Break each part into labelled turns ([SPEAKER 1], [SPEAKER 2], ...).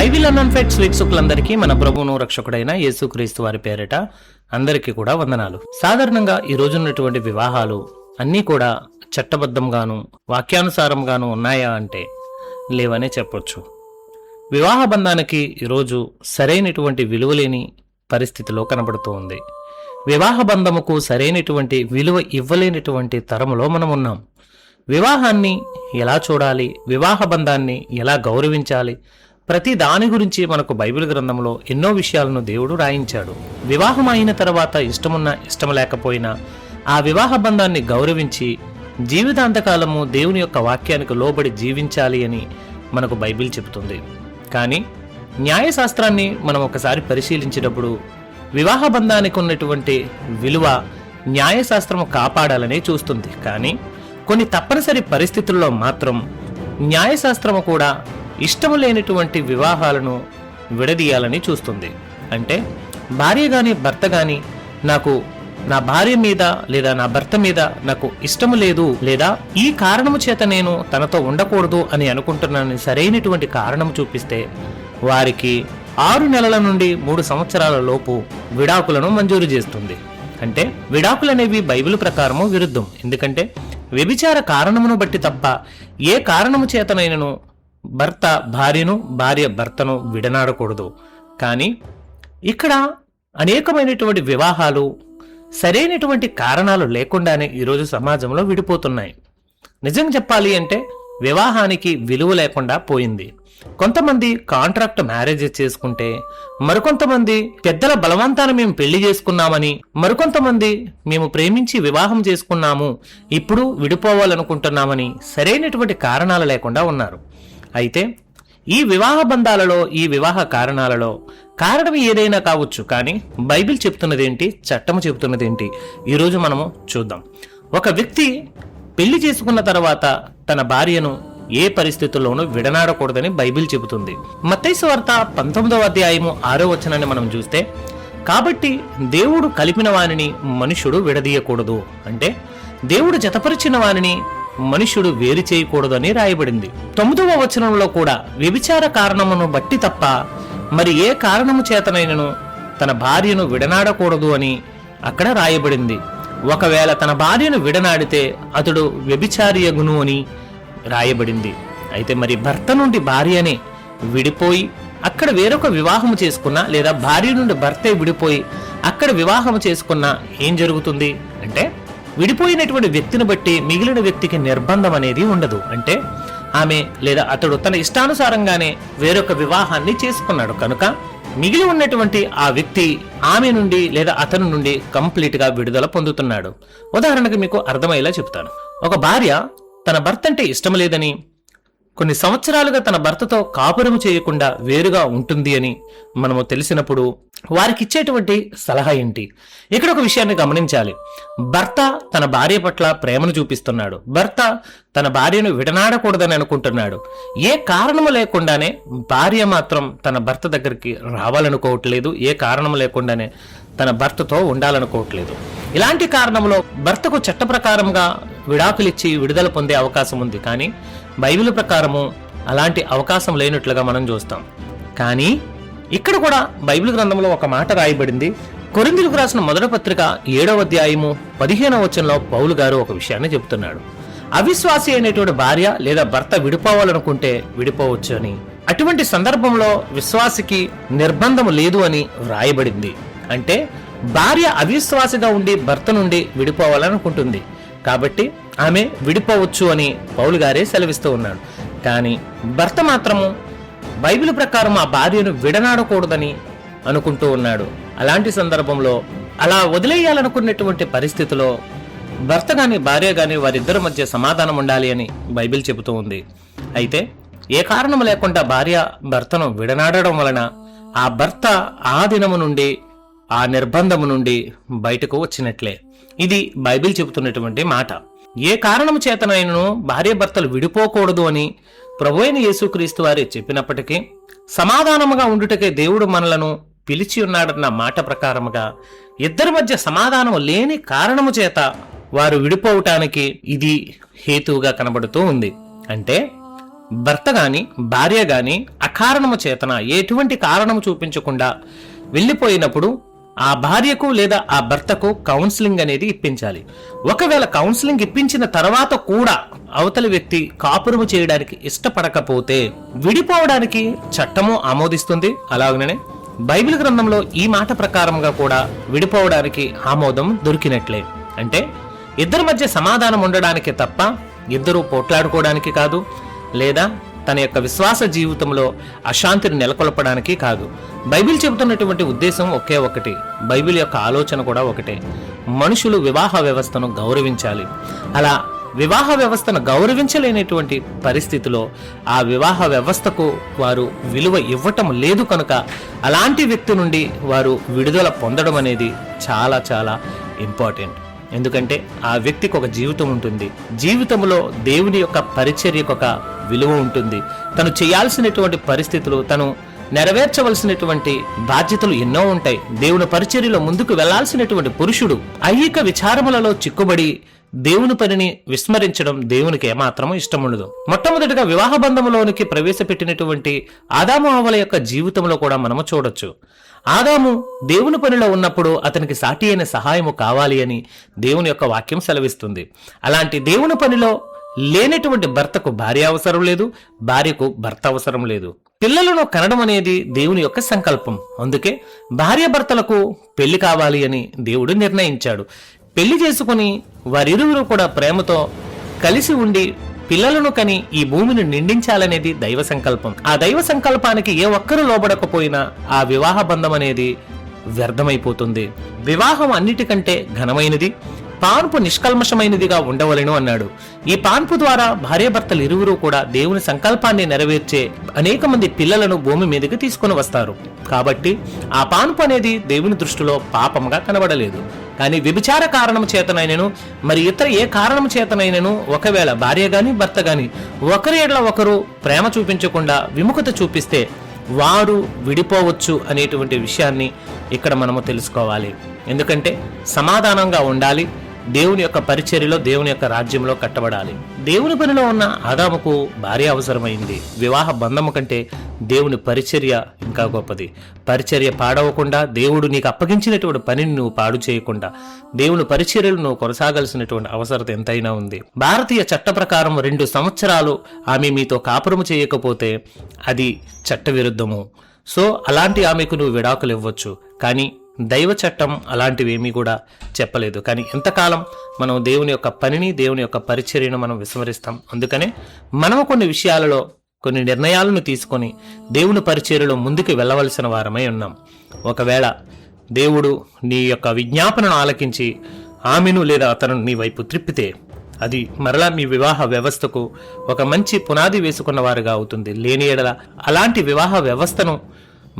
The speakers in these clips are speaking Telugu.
[SPEAKER 1] బైబిల్ అన్ఫెట్ వీక్షకులందరికీ మన ప్రభువును రక్షకుడైన యేసుక్రీస్తు వారి పేరిట అందరికీ కూడా వందనాలు. సాధారణంగా ఈ రోజున్నటువంటి వివాహాలు అన్నీ కూడా చట్టబద్ధంగాను వాక్యానుసారంగాను ఉన్నాయా అంటే లేవనే చెప్పొచ్చు. వివాహ బంధానికి ఈరోజు సరైనటువంటి విలువలేని పరిస్థితిలో కనబడుతూ ఉంది. వివాహ బంధముకు సరైనటువంటి విలువ ఇవ్వలేనటువంటి తరములో మనం ఉన్నాం. వివాహాన్ని ఎలా చూడాలి? వివాహ బంధాన్ని ఎలా గౌరవించాలి? ప్రతి దాని గురించి మనకు బైబిల్ గ్రంథంలో ఎన్నో విషయాలను దేవుడు రాయించాడు. వివాహం అయిన తర్వాత ఇష్టమున్నా ఇష్టం లేకపోయినా ఆ వివాహ బంధాన్ని గౌరవించి జీవితాంతకాలము దేవుని యొక్క వాక్యానికి లోబడి జీవించాలి అని మనకు బైబిల్ చెబుతుంది. కానీ న్యాయశాస్త్రాన్ని మనం ఒకసారి పరిశీలించేటప్పుడు వివాహ బంధానికి ఉన్నటువంటి విలువ న్యాయశాస్త్రము కాపాడాలనే చూస్తుంది. కానీ కొన్ని తప్పనిసరి పరిస్థితుల్లో మాత్రం న్యాయశాస్త్రము కూడా ఇష్టము లేనటువంటి వివాహాలను విడదీయాలని చూస్తుంది. అంటే భార్య కానీ భర్త కానీ నాకు నా భార్య మీద లేదా నా భర్త మీద నాకు ఇష్టము లేదు లేదా ఈ కారణము చేత నేను తనతో ఉండకూడదు అని అనుకుంటున్నానని సరైనటువంటి కారణం చూపిస్తే వారికి ఆరు నెలల నుండి మూడు సంవత్సరాల లోపు విడాకులను మంజూరు చేస్తుంది. అంటే విడాకులనేవి బైబిల్ ప్రకారము విరుద్ధం. ఎందుకంటే వ్యభిచార కారణమును బట్టి తప్ప ఏ కారణము చేతనైనను భర్త భార్యను భార్య భర్తను విడనాడకూడదు. కానీ ఇక్కడ అనేకమైనటువంటి వివాహాలు సరైనటువంటి కారణాలు లేకుండానే ఈరోజు సమాజంలో విడిపోతున్నాయి. నిజం చెప్పాలి అంటే వివాహానికి విలువ లేకుండా పోయింది. కొంతమంది కాంట్రాక్ట్ మ్యారేజ్ చేసుకుంటే మరికొంతమంది పెద్దల బలవంతాన మేము పెళ్ళి చేసుకున్నామని మరికొంతమంది మేము ప్రేమించి వివాహం చేసుకున్నాము ఇప్పుడు విడిపోవాలనుకుంటున్నామని సరైనటువంటి కారణాలు లేకుండా ఉన్నారు. అయితే ఈ వివాహ బంధాలలో ఈ వివాహ కారణాలలో కారణం ఏదైనా కావచ్చు కానీ బైబిల్ చెప్తున్నదేంటి చట్టము చెప్తున్నదేంటి ఈరోజు మనము చూద్దాం. ఒక వ్యక్తి పెళ్ళి చేసుకున్న తర్వాత తన భార్యను ఏ పరిస్థితుల్లోనూ విడనాడకూడదని బైబిల్ చెబుతుంది. మత్తైసు వార్త పంతొమ్మిదవ అధ్యాయము ఆరో వచనాన్ని మనం చూస్తే కాబట్టి దేవుడు కలిపిన వానిని మనుషుడు విడదీయకూడదు. అంటే దేవుడు జతపరిచిన వానిని మనుష్యుడు వేరు చేయకూడదని రాయబడింది. తొమ్మిదవ వచనంలో కూడా వ్యభిచార కారణమును బట్టి తప్ప మరి ఏ కారణము చేతనైనను తన భార్యను విడనాడకూడదు అని అక్కడ రాయబడింది. ఒకవేళ తన భార్యను విడనాడితే అతడు వ్యభిచారియగును అని రాయబడింది. అయితే మరి భర్త నుండి భార్యనే విడిపోయి అక్కడ వేరొక వివాహము చేసుకున్న లేదా భార్య నుండి భర్తే విడిపోయి అక్కడ వివాహము చేసుకున్న ఏం జరుగుతుంది? అంటే విడిపోయినటువంటి వ్యక్తిని బట్టి మిగిలిన వ్యక్తికి నిర్బంధం అనేది ఉండదు. అంటే ఆమె లేదా అతడు తన ఇష్టానుసారంగానే వేరొక వివాహాన్ని చేసుకున్నాడు. కనుక మిగిలి ఉన్నటువంటి ఆ వ్యక్తి ఆమె నుండి లేదా అతని నుండి కంప్లీట్గా విడుదల పొందుతున్నాడు. ఉదాహరణకు మీకు అర్థమయ్యేలా చెప్తాను. ఒక భార్య తన భర్త అంటే ఇష్టం లేదని కొన్ని సంవత్సరాలుగా తన భర్తతో కాపురము చేయకుండా వేరుగా ఉంటుంది అని మనము తెలిసినప్పుడు వారికి ఇచ్చేటువంటి సలహా ఏంటి? ఇక్కడ ఒక విషయాన్ని గమనించాలి. భర్త తన భార్య పట్ల ప్రేమను చూపిస్తున్నాడు. భర్త తన భార్యను విడనాడకూడదని అనుకుంటున్నాడు. ఏ కారణము లేకుండానే భార్య మాత్రం తన భర్త దగ్గరికి రావాలనుకోవట్లేదు. ఏ కారణము లేకుండానే తన భర్తతో ఉండాలనుకోవట్లేదు. ఇలాంటి కారణంలో భర్తకు చట్ట ప్రకారంగా విడాకులిచ్చి విడుదల పొందే అవకాశం ఉంది కానీ బైబిల్ ప్రకారము అలాంటి అవకాశం లేనట్లుగా మనం చూస్తాం. కానీ ఇక్కడ కూడా బైబిల్ గ్రంథంలో ఒక మాట రాయబడింది. కొరిందులకు రాసిన మొదటి పత్రిక ఏడవ అధ్యాయము పదిహేనవ వచనంలో పౌలు గారు ఒక విషయాన్ని చెబుతున్నాడు. అవిశ్వాసి అయినటువంటి భార్య లేదా భర్త విడిపోవాలనుకుంటే విడిపోవచ్చు అని. అటువంటి సందర్భంలో విశ్వాసికి నిర్బంధం లేదు అని వ్రాయబడింది. అంటే భార్య అవిశ్వాసిగా ఉండి భర్త నుండి విడిపోవాలనుకుంటుంది. కాబట్టి ఆమె విడిపోవచ్చు అని పౌలు గారే సెలవిస్తూ ఉన్నాడు. కానీ భర్త మాత్రము బైబిల్ ప్రకారం ఆ భార్యను విడనాడకూడదని అనుకుంటూ ఉన్నాడు. అలాంటి సందర్భంలో అలా వదిలేయాలనుకున్నటువంటి పరిస్థితిలో భర్త కానీ భార్య కానీ వారిద్దరి మధ్య సమాధానం ఉండాలి అని బైబిల్ చెబుతూ ఉంది. అయితే ఏ కారణం లేకుండా భార్య భర్తను విడనాడడం వలన ఆ భర్త ఆ దినము నుండి ఆ నిర్బంధము నుండి బయటకు వచ్చినట్లే. ఇది బైబిల్ చెబుతున్నటువంటి మాట. ఏ కారణము చేతనైనను భార్య భర్తలు విడిపోకూడదు అని ప్రభు అయిన యేసుక్రీస్తు వారి చెప్పినప్పటికీ సమాధానముగా ఉండుటకే దేవుడు మనలను పిలిచి ఉన్నాడన్న మాట ప్రకారముగా ఇద్దరి మధ్య సమాధానం లేని కారణము చేత వారు విడిపోవటానికి ఇది హేతువుగా కనబడుతూ ఉంది. అంటే భర్త గాని భార్య గాని అకారణము చేతన ఎటువంటి కారణము చూపించకుండా వెళ్ళిపోయినప్పుడు ఆ భార్యకు లేదా ఆ భర్తకు కౌన్సిలింగ్ అనేది ఇప్పించాలి. ఒకవేళ కౌన్సిలింగ్ ఇప్పించిన తర్వాత కూడా అవతలి వ్యక్తి కాపురము చేయడానికి ఇష్టపడకపోతే విడిపోవడానికి చట్టము ఆమోదిస్తుంది. అలాగనే బైబిల్ గ్రంథంలో ఈ మాట ప్రకారంగా కూడా విడిపోవడానికి ఆమోదం దొరికినట్లే. అంటే ఇద్దరి మధ్య సమాధానం ఉండడానికి తప్ప ఇద్దరు పోట్లాడుకోవడానికి కాదు. లేదా తన యొక్క విశ్వాస జీవితంలో అశాంతిని నెలకొల్పడానికి కాదు. బైబిల్ చెబుతున్నటువంటి ఉద్దేశం ఒకే ఒకటి. బైబిల్ యొక్క ఆలోచన కూడా ఒకటే. మనుషులు వివాహ వ్యవస్థను గౌరవించాలి. అలా వివాహ వ్యవస్థను గౌరవించలేనటువంటి పరిస్థితిలో ఆ వివాహ వ్యవస్థకు వారు విలువ ఇవ్వటం లేదు కనుక అలాంటి వ్యక్తి నుండి వారు విడుదల పొందడం అనేది చాలా చాలా ఇంపార్టెంట్. ఎందుకంటే ఆ వ్యక్తికి ఒక జీవితం ఉంటుంది. జీవితంలో దేవుని యొక్క పరిచర్యకు ఒక విలువ ఉంటుంది. తను చేయాల్సినటువంటి పరిస్థితులు తను నెరవేర్చవలసినటువంటి బాధ్యతలు ఎన్నో ఉంటాయి. దేవుని పరిచర్యలో ముందుకు వెళ్ళాల్సినటువంటి పురుషుడు ఐహిక విచారములలో చిక్కుబడి దేవుని పనిని విస్మరించడం దేవునికి ఏమాత్రమూ ఇష్టం ఉండదు. మొట్టమొదటిగా వివాహ బంధంలోనికి ప్రవేశపెట్టినటువంటి ఆదాము ఆవల యొక్క జీవితంలో కూడా మనము చూడొచ్చు. ఆదాము దేవుని పనిలో ఉన్నప్పుడు అతనికి సాటి అయిన సహాయము కావాలి అని దేవుని యొక్క వాక్యం సెలవిస్తుంది. అలాంటి దేవుని పనిలో లేనటువంటి భర్తకు భార్య అవసరం లేదు భార్యకు భర్త అవసరం లేదు. పిల్లలను కనడం అనేది దేవుని యొక్క సంకల్పం. అందుకే భార్య భర్తలకు పెళ్ళి కావాలి అని దేవుడు నిర్ణయించాడు. పెళ్ళి చేసుకుని వారిరువురు కూడా ప్రేమతో కలిసి ఉండి పిల్లలను కని ఈ భూమిని నిండించాలనేది దైవ సంకల్పం. ఆ దైవ సంకల్పానికి ఏ ఒక్కరు లోబడకపోయినా ఆ వివాహ బంధం అనేది వ్యర్థమైపోతుంది. వివాహం అన్నిటికంటే ఘనమైనది. పాన్పు నిష్కల్మషమైనదిగా ఉండవలెను అన్నాడు. ఈ పాన్పు ద్వారా భార్యాభర్తలు ఇరువురు కూడా దేవుని సంకల్పాన్ని నెరవేర్చే అనేక మంది పిల్లలను భూమి మీదకి తీసుకుని వస్తారు. కాబట్టి ఆ పాన్పు అనేది దేవుని దృష్టిలో పాపంగా కనబడలేదు. కానీ వ్యభిచార కారణం చేతనైనను మరి ఇతర ఏ కారణం చేతనైనను ఒకవేళ భార్య గాని భర్త గాని ఒకరి ఎడ్ల ఒకరు ప్రేమ చూపించకుండా విముఖత చూపిస్తే వారు విడిపోవచ్చు అనేటువంటి విషయాన్ని ఇక్కడ మనము తెలుసుకోవాలి. ఎందుకంటే సమాధానంగా ఉండాలి దేవుని యొక్క పరిచర్యలో దేవుని యొక్క రాజ్యంలో కట్టబడాలి. దేవుని పనిలో ఉన్న ఆదాముకు భార్య అవసరమైంది. వివాహ బంధము కంటే దేవుని పరిచర్య ఇంకా గొప్పది. పరిచర్య పాడవకుండా దేవుడు నీకు అప్పగించినటువంటి పనిని నువ్వు పాడు చేయకుండా దేవుని పరిచర్యలు నువ్వు కొనసాగాల్సినటువంటి అవసరత ఎంతైనా ఉంది. భారతీయ చట్ట ప్రకారం రెండు సంవత్సరాలు ఆమె మీతో కాపురము చేయకపోతే అది చట్ట విరుద్ధము సో అలాంటి ఆమెకు నువ్వు విడాకులు ఇవ్వచ్చు కానీ దైవ చట్టం అలాంటివేమీ కూడా చెప్పలేదు. కానీ ఎంతకాలం మనం దేవుని యొక్క పనిని దేవుని యొక్క పరిచర్యను మనం విస్మరిస్తాం? అందుకనే మనం కొన్ని విషయాలలో కొన్ని నిర్ణయాలను తీసుకొని దేవుని పరిచర్యలో ముందుకు వెళ్ళవలసిన వారమై ఉన్నాం. ఒకవేళ దేవుడు నీ యొక్క విజ్ఞాపనను ఆలకించి ఆమెను లేదా అతను నీ వైపు త్రిప్పితే అది మరలా మీ వివాహ వ్యవస్థకు ఒక మంచి పునాది వేసుకున్న వారుగా అవుతుంది. లేని ఎడల అలాంటి వివాహ వ్యవస్థను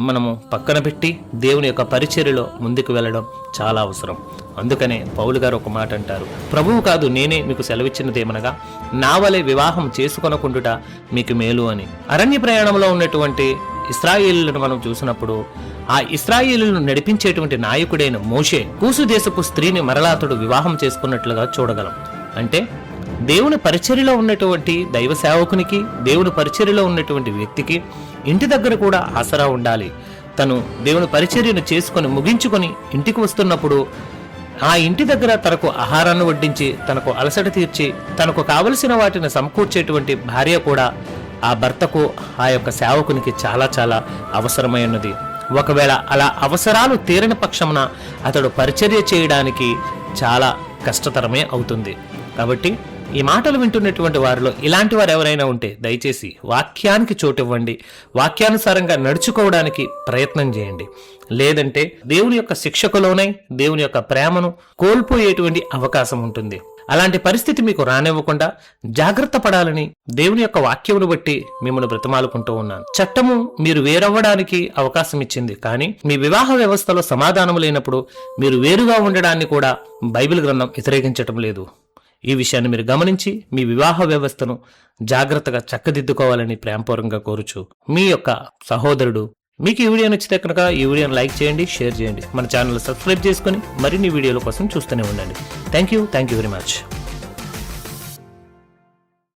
[SPEAKER 1] మనము పక్కన పెట్టి దేవుని యొక్క పరిచర్యలో ముందుకు వెళ్ళడం చాలా అవసరం. అందుకనే పౌలు గారు ఒక మాట అంటారు. ప్రభువు కాదు నేనే మీకు సెలవిచ్చినదేమనగా నా వలె వివాహం చేసుకొనకుండుట మీకు మేలు అని. అరణ్య ప్రయాణంలో ఉన్నటువంటి ఇస్రాయేలులను మనం చూసినప్పుడు ఆ ఇస్రాయేలులను నడిపించేటువంటి నాయకుడైన మోషే కూసు దేశపు స్త్రీని మరలాతుడు వివాహం చేసుకున్నట్లుగా చూడగలం. అంటే దేవుని పరిచర్యలో ఉన్నటువంటి దైవ సేవకునికి దేవుని పరిచర్యలో ఉన్నటువంటి వ్యక్తికి ఇంటి దగ్గర కూడా ఆసరా ఉండాలి. తను దేవుని పరిచర్యను చేసుకొని ముగించుకొని ఇంటికి వస్తున్నప్పుడు ఆ ఇంటి దగ్గర తనకు ఆహారాన్ని వడ్డించి తనకు అలసట తీర్చి తనకు కావలసిన వాటిని సమకూర్చేటువంటి భార్య కూడా ఆ భర్తకు ఆ యొక్క సేవకునికి చాలా చాలా అవసరమైనది ఒకవేళ అలా అవసరాలు తీరని పక్షమున అతడు పరిచర్య చేయడానికి చాలా కష్టతరమే అవుతుంది. కాబట్టి ఈ మాటలు వింటున్నటువంటి వారిలో ఇలాంటి వారు ఎవరైనా ఉంటే దయచేసి వాక్యానికి చోటు ఇవ్వండి వాక్యానుసారంగా నడుచుకోవడానికి ప్రయత్నం చేయండి. లేదంటే దేవుని యొక్క శిక్షకులోనై దేవుని యొక్క ప్రేమను కోల్పోయేటువంటి అవకాశం ఉంటుంది. అలాంటి పరిస్థితి మీకు రానివ్వకుండా జాగ్రత్త పడాలని దేవుని యొక్క వాక్యమును బట్టి మిమ్మల్ని బ్రతమాలుకుంటూ ఉన్నాను. చట్టము మీరు వేరవ్వడానికి అవకాశం ఇచ్చింది. కానీ మీ వివాహ వ్యవస్థలో సమాధానం లేనప్పుడు మీరు వేరుగా ఉండడాన్ని కూడా బైబిల్ గ్రంథం వ్యతిరేకించటం లేదు. ఈ విషయాన్ని మీరు గమనించి మీ వివాహ వ్యవస్థను జాగ్రత్తగా చక్కదిద్దుకోవాలని ప్రేమపూర్వకంగా కోరుచు. మీ యొక్క సహోదరుడు. మీకు ఈ వీడియో నచ్చితే కనుక ఈ వీడియోని లైక్ చేయండి షేర్ చేయండి. మన ఛానల్ సబ్స్క్రైబ్ చేసుకొని మరిన్ని వీడియోల కోసం చూస్తూనే ఉండండి. Thank you thank you very much.